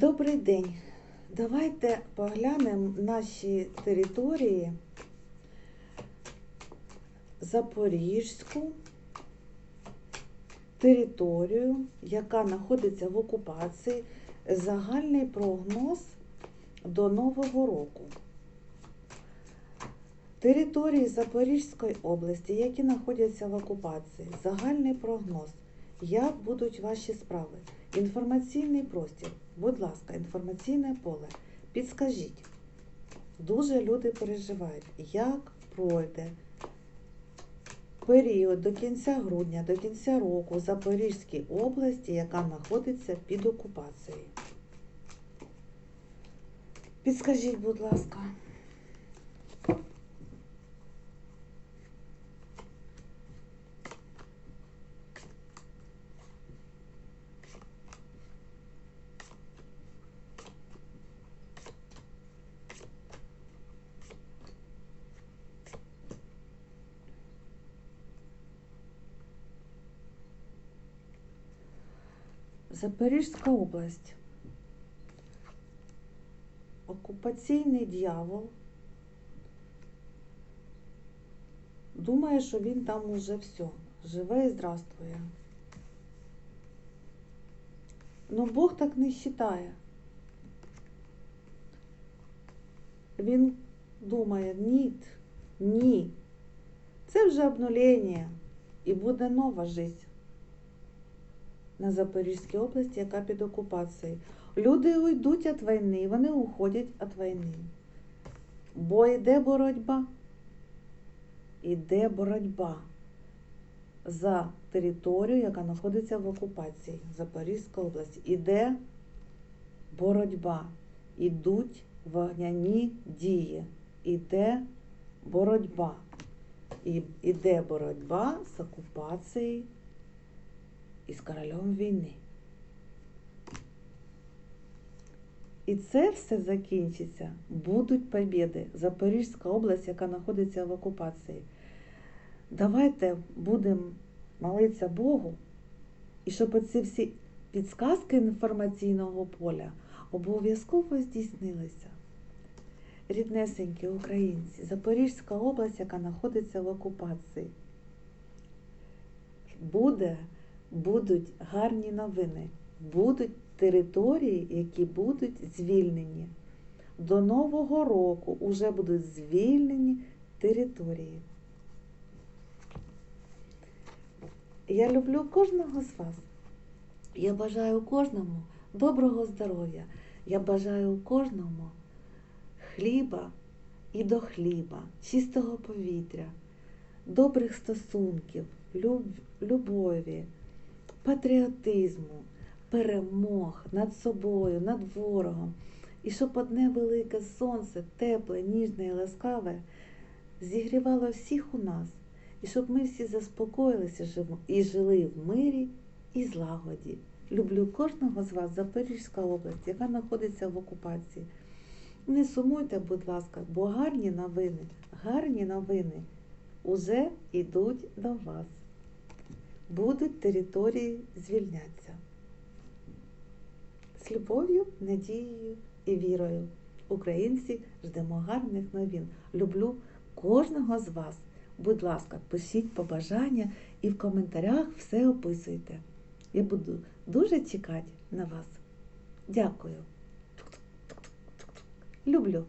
Добрий день. Давайте поглянемо наші території Запорізьку територію, яка знаходиться в окупації. Загальний прогноз до Нового року. Території Запорізької області, які знаходяться в окупації, загальний прогноз. Як будуть ваші справи? Інформаційний простір. Будь ласка, інформаційне поле. Підскажіть. Дуже люди переживають, як пройде період до кінця грудня, до кінця року в Запорізькій області, яка знаходиться під окупацією. Підскажіть, будь ласка. Запорізька область. Окупаційний дьявол. Думає, що він там уже все. Живе і здравствує. Но Бог так не вважає. Він думає, ні, ні. Це вже обнулення і буде нова життя на Запорізькій області, яка під окупацією. Люди уйдуть від війни, вони уходять від війни. Бо йде боротьба. Іде боротьба за територію, яка знаходиться в окупації Запорізька область. Іде боротьба. Ідуть вогняні дії. Іде боротьба. І іде боротьба з окупацією і з королем війни. І це все закінчиться. Будуть побіди. Запорізька область, яка знаходиться в окупації. Давайте будемо молитися Богу, і щоб оці всі підсказки інформаційного поля обов'язково здійснилися. Ріднесенькі українці, Запорізька область, яка знаходиться в окупації. Буде будуть гарні новини, будуть території, які будуть звільнені. До Нового року вже будуть звільнені території. Я люблю кожного з вас. Я бажаю кожному доброго здоров'я. Я бажаю кожному хліба і до хліба, чистого повітря, добрих стосунків, любові патріотизму, перемог над собою, над ворогом. І щоб одне велике сонце, тепле, ніжне і ласкаве, зігрівало всіх у нас, і щоб ми всі заспокоїлися і жили в мирі і злагоді. Люблю кожного з вас Запорізька область, яка знаходиться в окупації. Не сумуйте, будь ласка, бо гарні новини, гарні новини уже йдуть до вас будуть території звільнятися. З любов'ю, надією і вірою. Українці ждемо гарних новин. Люблю кожного з вас. Будь ласка, пишіть побажання і в коментарях все описуйте. Я буду дуже чекати на вас. Дякую. Люблю.